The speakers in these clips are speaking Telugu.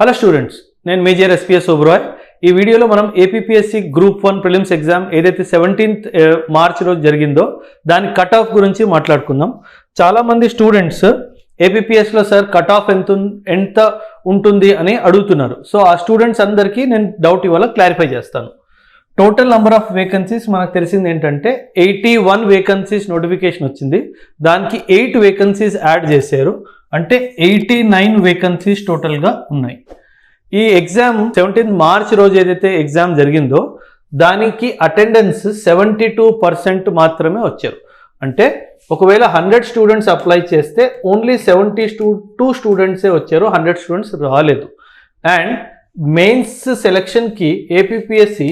హలో స్టూడెంట్స్ నేను మేజర్ ఎస్పీఎస్ ఓబ్రాయ్ ఈ వీడియోలో మనం APSC group one prelims exam ఏదైతే సెవెంటీన్త్ మార్చ్ uh, రోజు జరిగిందో దాని కట్ ఆఫ్ గురించి మాట్లాడుకుందాం. చాలామంది స్టూడెంట్స్ ఏపీఎస్లో సార్ కట్ ఆఫ్ ఎంత ఎంత ఉంటుంది అని అడుగుతున్నారు. సో ఆ స్టూడెంట్స్ అందరికీ నేను డౌట్ ఇవాళ క్లారిఫై చేస్తాను. టోటల్ నెంబర్ ఆఫ్ వేకెన్సీస్ మనకు తెలిసింది ఏంటంటే ఎయిటీ వన్ వేకెన్సీస్ నోటిఫికేషన్ వచ్చింది. దానికి ఎయిట్ వేకెన్సీస్ యాడ్ చేశారు. అంటే ఎయిటీ నైన్ వేకెన్సీస్ టోటల్గా ఉన్నాయి. ఈ ఎగ్జామ్ సెవెంటీన్త్ మార్చ్ రోజు ఏదైతే ఎగ్జామ్ జరిగిందో దానికి అటెండెన్స్ సెవెంటీ టూ పర్సెంట్ మాత్రమే వచ్చారు. అంటే ఒకవేళ హండ్రెడ్ స్టూడెంట్స్ అప్లై చేస్తే ఓన్లీ సెవెంటీ స్టూ టూ స్టూడెంట్సే వచ్చారు హండ్రెడ్ స్టూడెంట్స్ రాలేదు. And mains సెలక్షన్కి APPSC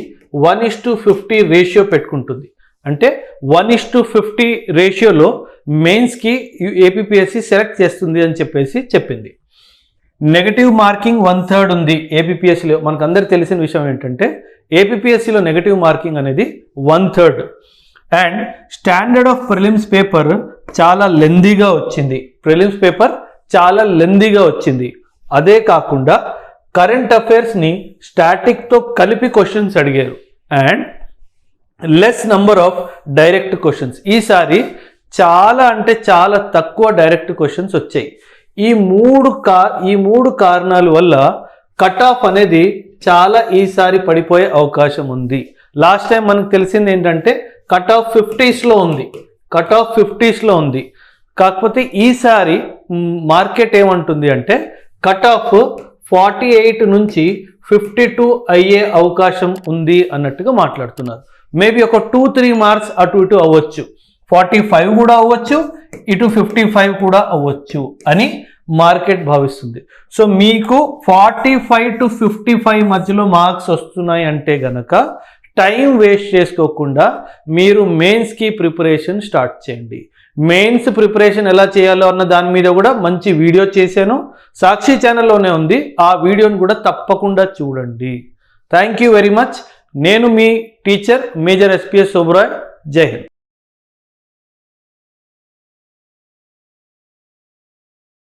one is to fifty ratio పెట్టుకుంటుంది. అంటే వన్ ఇస్ టు ఫిఫ్టీ రేషియోలో మెయిన్స్కి ఏపీఎస్సి సెలెక్ట్ చేస్తుంది అని చెప్పేసి చెప్పింది. నెగటివ్ మార్కింగ్ వన్ థర్డ్ ఉంది ఏపీఎస్సిలో మనకు అందరికి తెలిసిన విషయం ఏంటంటే ఏపీఎస్సిలో నెగటివ్ మార్కింగ్ అనేది one third. And standard of prelims paper చాలా లెందీగా వచ్చింది. ప్రిలిమ్స్ పేపర్ చాలా లెందీగా వచ్చింది. అదే కాకుండా కరెంట్ అఫైర్స్ని స్టాటిక్తో కలిపి క్వశ్చన్స్ అడిగారు. And less number of direct questions. ఈసారి చాలా అంటే చాలా తక్కువ డైరెక్ట్ క్వశ్చన్స్ వచ్చాయి. ఈ మూడు కా ఈ మూడు కారణాల వల్ల కట్ ఆఫ్ అనేది చాలా ఈసారి పడిపోయే అవకాశం ఉంది. లాస్ట్ టైం మనకు తెలిసింది ఏంటంటే కట్ ఆఫ్ ఫిఫ్టీస్లో ఉంది. కట్ ఆఫ్ ఫిఫ్టీస్లో ఉంది. కాకపోతే ఈసారి మార్కెట్ ఏమంటుంది అంటే కట్ ఆఫ్ ఫార్టీ ఎయిట్ నుంచి ఫిఫ్టీ టూ అయ్యే అవకాశం ఉంది అన్నట్టుగా మాట్లాడుతున్నారు. మేబీ ఒక టూ త్రీ మార్క్స్ అటు ఇటు అవ్వచ్చు. ఫార్టీ ఫైవ్ కూడా అవ్వచ్చు ఇటు ఫిఫ్టీ ఫైవ్ కూడా అవ్వచ్చు అని మార్కెట్ భావిస్తుంది. సో మీకు forty five to fifty five మధ్యలో మార్క్స్ వస్తున్నాయి అంటే గనక టైం వేస్ట్ చేసుకోకుండా మీరు మెయిన్స్కి ప్రిపరేషన్ స్టార్ట్ చేయండి. మెయిన్స్ ప్రిపరేషన్ ఎలా చేయాలో అన్న దాని మీద కూడా మంచి వీడియో చేశాను. సాక్షి ఛానల్లోనే ఉంది. ఆ వీడియోని కూడా తప్పకుండా చూడండి. Thank you very much. నేను మీ teacher major SPS Sobrai Jai Hind.